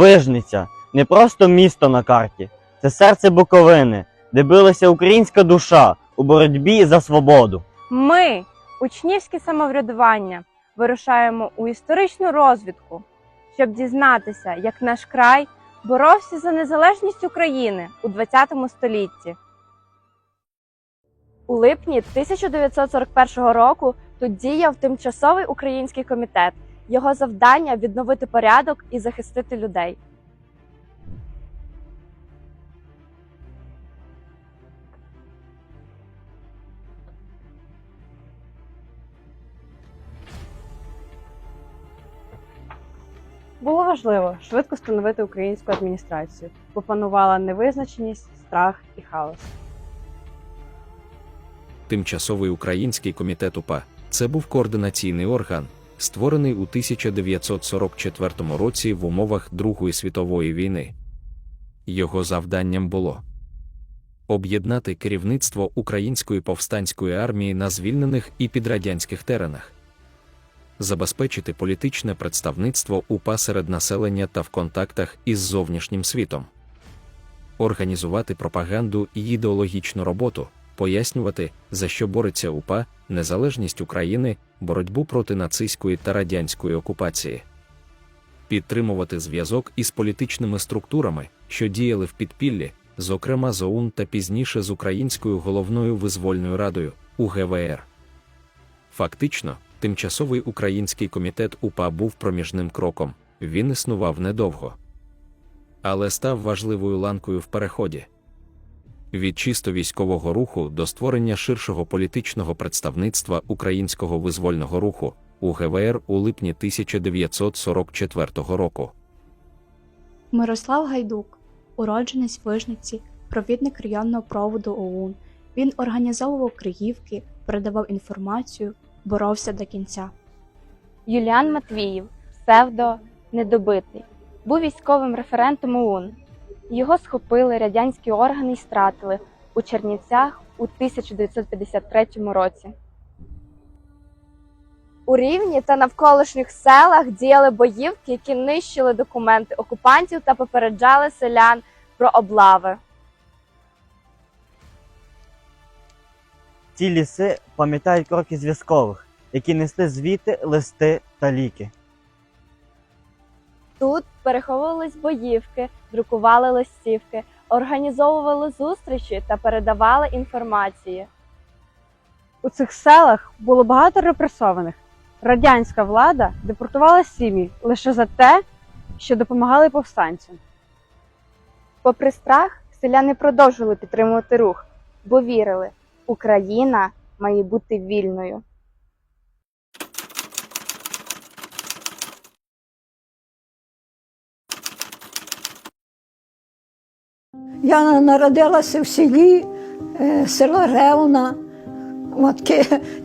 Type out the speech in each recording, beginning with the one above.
Вижниця не просто місто на карті, це серце Буковини, де билася українська душа у боротьбі за свободу. Ми, учнівське самоврядування, вирушаємо у історичну розвідку, щоб дізнатися, як наш край боровся за незалежність України у ХХ столітті. У липні 1941 року тут діяв тимчасовий український комітет. Його завдання відновити порядок і захистити людей. Було важливо швидко встановити українську адміністрацію, бо панувала невизначеність, страх і хаос. Тимчасовий український комітет УПА це був координаційний орган, створений у 1944 році в умовах Другої світової війни. Його завданням було об'єднати керівництво української повстанської армії на звільнених і підрадянських теренах, забезпечити політичне представництво УПА серед населення та в контактах із зовнішнім світом, організувати пропаганду і ідеологічну роботу пояснювати, за що бореться УПА, незалежність України, боротьбу проти нацистської та радянської окупації, підтримувати зв'язок із політичними структурами, що діяли в підпіллі, зокрема з ОУН та пізніше з Українською головною визвольною радою УГВР. Фактично, тимчасовий український комітет УПА був проміжним кроком, він існував недовго, але став важливою ланкою в переході від чисто військового руху до створення ширшого політичного представництва українського визвольного руху УГВР у липні 1944 року. Мирослав Гайдук, уродженець Вижниці, провідник районного проводу ОУН. Він організовував криївки, передавав інформацію, боровся до кінця. Юліан Матвіїв, псевдо Недобитий, був військовим референтом ОУН. Його схопили радянські органи і стратили у Чернівцях у 1953 році. У Рівні та навколишніх селах діяли боївки, які нищили документи окупантів та попереджали селян про облави. Ці ліси пам'ятають кроки зв'язкових, які несли звіти, листи та ліки. Тут переховувались боївки, друкували листівки, організовували зустрічі та передавали інформації. У цих селах було багато репресованих. Радянська влада депортувала сім'ї лише за те, що допомагали повстанцям. Попри страх, селяни продовжували підтримувати рух, бо вірили, Україна має бути вільною. Я народилася в селі е, село Ревна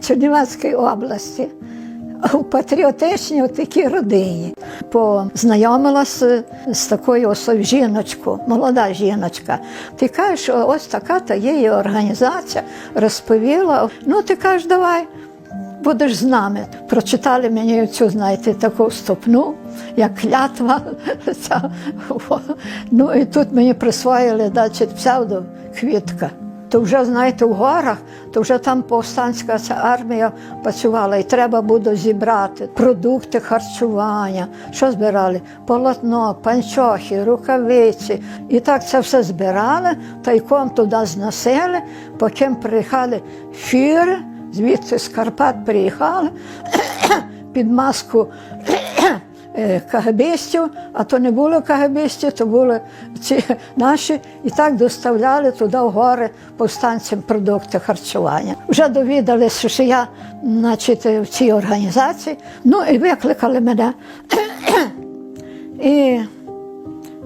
Чернівецької області. У патріотичній такій родині. Познайомилася з такою особою жіночкою, молода жіночка. Ти кажеш, ось така та є і організація, розповіла. Ну, ти кажеш, давай, будеш з нами. Прочитали мені цю, знаєте, таку стопну, як клятва. Ну і тут мені присвоїли значить, псевдо квітка. То вже, знаєте, в горах, то вже там повстанська ця армія працювала, і треба буде зібрати продукти харчування. Що збирали? Полотно, панчохи, рукавиці. І так це все збирали, тайком туди зносили, потім приїхали фіри, звідси з Карпат приїхали під маску е, кагабістів, а то не було кагабістів, то були ці наші, і так доставляли туди в гори повстанцям продукти харчування. Вже довідалися, що я значить, в цій організації, ну і викликали мене. І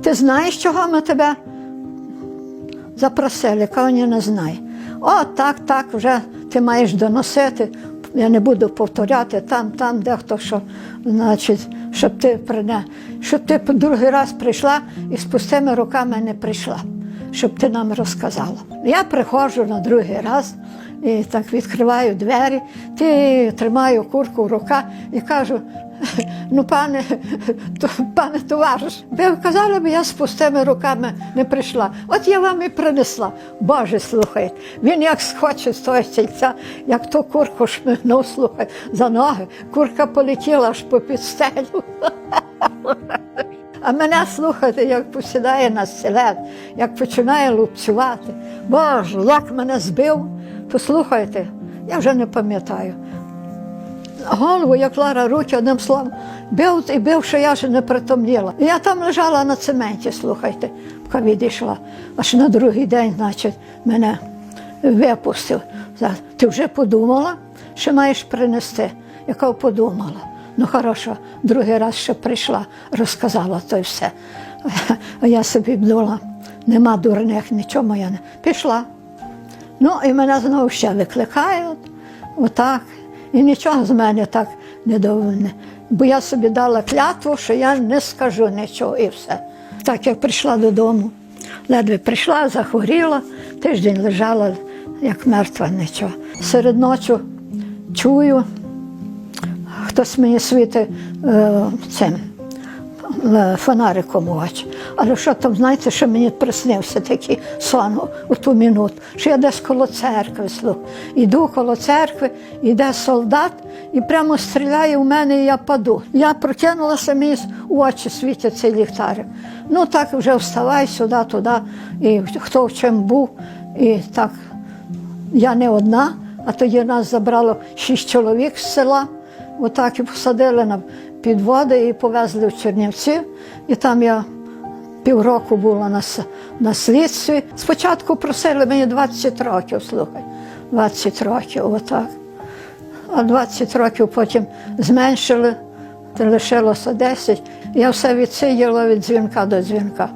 ти знаєш, чого ми тебе запросили, кажу, не знаю. О, так, так, вже ти маєш доносити. Я не буду повторяти там, там, дехто що, значить, щоб ти прине, щоб ти по другий раз прийшла і з пустими руками не прийшла, щоб ти нам розказала. Я приходжу на другий раз і так відкриваю двері, ти тримаю курку в руках і кажу, ну, пане, то, пане товариш, ви казали б, я з пустими руками не прийшла. От я вам і принесла. Боже, слухайте, він як схоче з того стільця, як ту курку шмигнув, слухай, за ноги. Курка полетіла аж по підстелю. А мене слухайте, як посідає на стілет, як починає лупцювати. Боже, як мене збив, послухайте, я вже не пам'ятаю. Голову, як Лара руки, одним словом, бив і бив, що я вже не притомніла. Я там лежала на цементі, слухайте, поки відійшла. Аж на другий день, значить, мене випустив. Ти вже подумала, що маєш принести? Яка подумала. Ну, хорошо, другий раз ще прийшла, розказала то й все. А я собі думала, нема дурних, нічого моя не. Пішла. Ну, і мене знову ще викликають, отак. І нічого з мене так не довольне. Бо я собі дала клятву, що я не скажу нічого і все. Так як прийшла додому, ледве прийшла, захворіла, тиждень лежала, як мертва, нічого. Серед ночі чую, хтось мені світить е, цим е, фонариком у очі. Але що там, знаєте, що мені приснився такий сон у ту минуту, що я десь коло церкви слух. Іду коло церкви, іде солдат і прямо стріляє в мене, і я паду. Я прокинулася, мені у очі світять цей ліхтарик. Ну так вже вставай сюди, туди, і хто в чим був, і так я не одна, а тоді нас забрало шість чоловік з села. Отак і посадили на підводи і повезли в Чернівці. І там я півроку була на, на слідстві. Спочатку просили мені 20 років, слухай, 20 років, отак. А 20 років потім зменшили, лишилося 10. Я все відсиділа від дзвінка до дзвінка.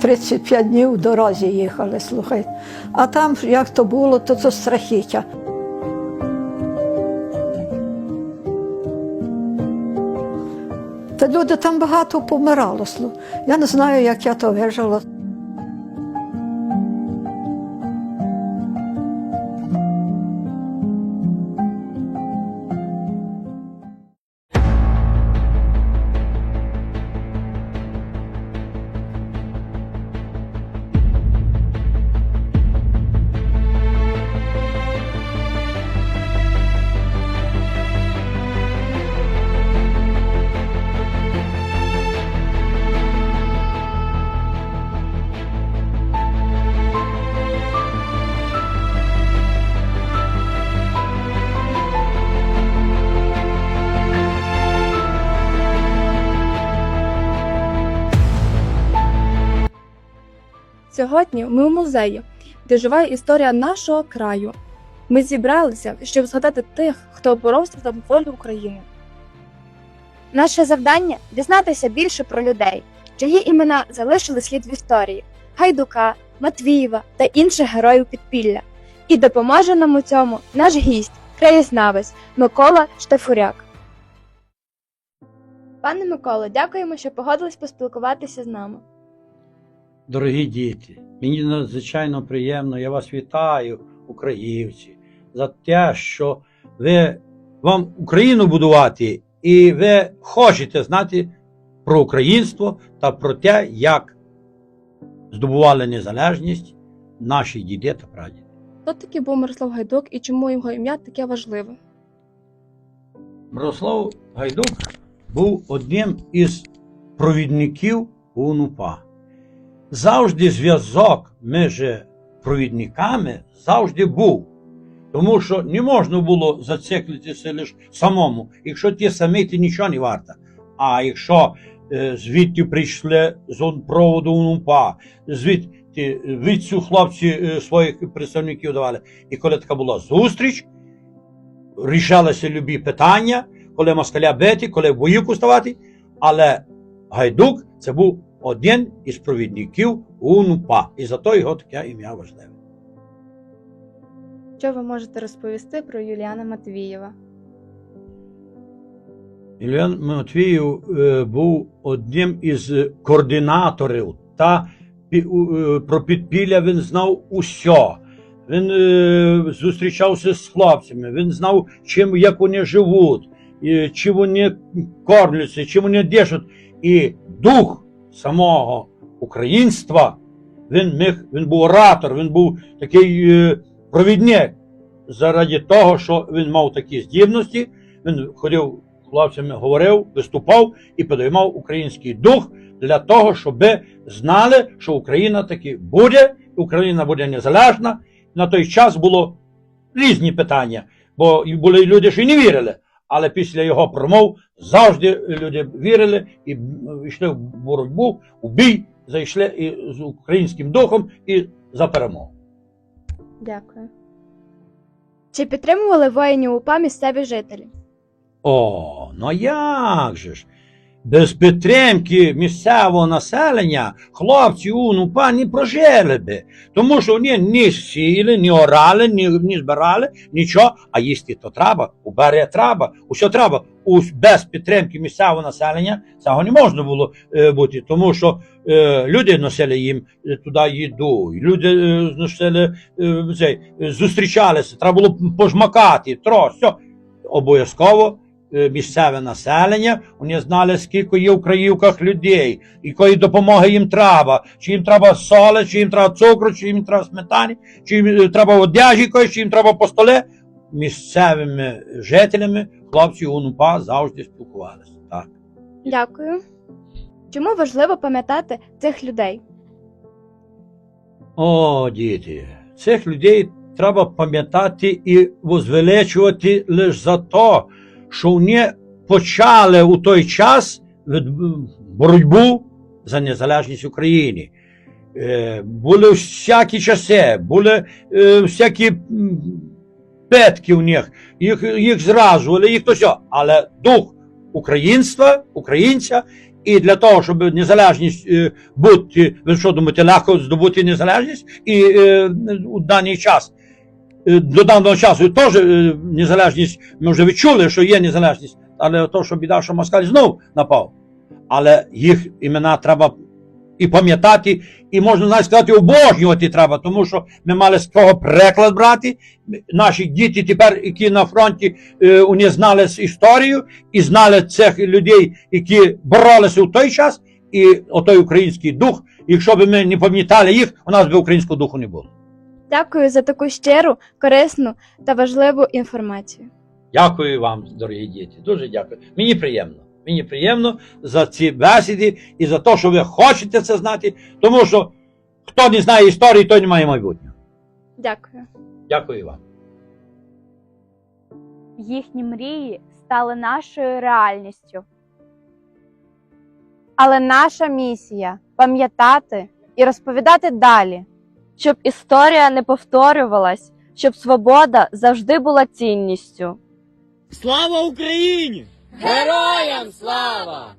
35 днів в дорозі їхали, слухай. А там, як то було, то це страхіття. Люди там багато помирало. Я не знаю, як я то вижила. Сьогодні ми у музеї, де живе історія нашого краю. Ми зібралися, щоб згадати тих, хто боровся за волю України. Наше завдання дізнатися більше про людей, чиї імена залишили слід в історії Гайдука, Матвієва та інших героїв підпілля. І допоможе нам у цьому наш гість, краєзнавець Микола Штефуряк. Пане Миколо, дякуємо, що погодились поспілкуватися з нами. Дорогі діти, мені надзвичайно приємно, я вас вітаю, українці, за те, що ви вам Україну будувати, і ви хочете знати про українство та про те, як здобували незалежність наші діди та прадіди. Хто такий був Мирослав Гайдук і чому його ім'я таке важливе? Мирослав Гайдук був одним із провідників УНУПА. Завжди зв'язок між провідниками завжди був. Тому що не можна було зациклитися лише самому. Якщо ти самий, ти нічого не варта. А якщо е, звідти прийшли з проводу УНУПА, звідти від цю хлопці е, своїх представників давали. І коли така була зустріч, рішалися любі питання, коли москаля бити, коли в боївку ставати. Але Гайдук це був один із провідників УНУПА. І зато його таке ім'я важливе. Що ви можете розповісти про Юліана Матвієва? Ільян Матвіїв е, був одним із координаторів та е, про підпілля він знав усе. він е, зустрічався з хлопцями, він знав, чим, як вони живуть, чи вони кормляться, чи вони дишуть. І дух самого українства, він міг, він був оратор, він був такий е, провідник. Заради того, що він мав такі здібності, він ходив хлопцями, говорив, виступав і підіймав український дух для того, щоб знали, що Україна таки буде, Україна буде незалежна. На той час було різні питання, бо були люди, що й не вірили. Але після його промов завжди люди вірили і йшли в боротьбу, у бій, зайшли і з українським духом і за перемогу. Дякую. Чи підтримували воїнів УПА місцеві жителі? О, ну як же ж? Без підтримки місцевого населення хлопці УНУПА не прожили би. Тому що вони ні сіяли, ні орали, ні, ні збирали, нічого, а їсти то треба, у берег треба, усе треба. Без підтримки місцевого населення цього не можна було е, бути, тому що е, люди носили їм е, туди їду, люди е, носили, е, цей, е, зустрічалися, треба було пожмакати, тро, все. Обов'язково місцеве населення, вони знали, скільки є в краївках людей, якої допомоги їм треба. Чи їм треба соли, чи їм треба цукру, чи їм треба сметані, чи їм е, треба одяжі якоїсь, чи їм треба постоле. Місцевими жителями хлопці УНУПА завжди спілкувалися. Так. Дякую. Чому важливо пам'ятати цих людей? О, діти, цих людей треба пам'ятати і возвеличувати лише за те, що вони почали у той час боротьбу за незалежність України. Е, Були всякі часи, були е, всякі петки у них, їх, їх зразували, їх то все. Але дух українства, українця, і для того, щоб незалежність е, бути, ви що думаєте, легко здобути незалежність і у даний час. Е, До даного часу теж е, незалежність, ми вже відчули, що є незалежність, але то, що біда, що москаль знов напав. Але їх імена треба і пам'ятати, і можна навіть сказати, обожнювати треба, тому що ми мали з кого приклад брати. Наші діти тепер, які на фронті, е, вони знали історію і знали цих людей, які боролися у той час, і отой український дух. Якщо б ми не пам'ятали їх, у нас би українського духу не було. Дякую за таку щиру, корисну та важливу інформацію. Дякую вам, дорогі діти. Дуже дякую. Мені приємно. Мені приємно за ці бесіди і за те, що ви хочете це знати, тому що хто не знає історії, той не має майбутнього. Дякую. Дякую вам. Їхні мрії стали нашою реальністю. Але наша місія пам'ятати і розповідати далі, щоб історія не повторювалась, щоб свобода завжди була цінністю. Слава Україні! Героям слава!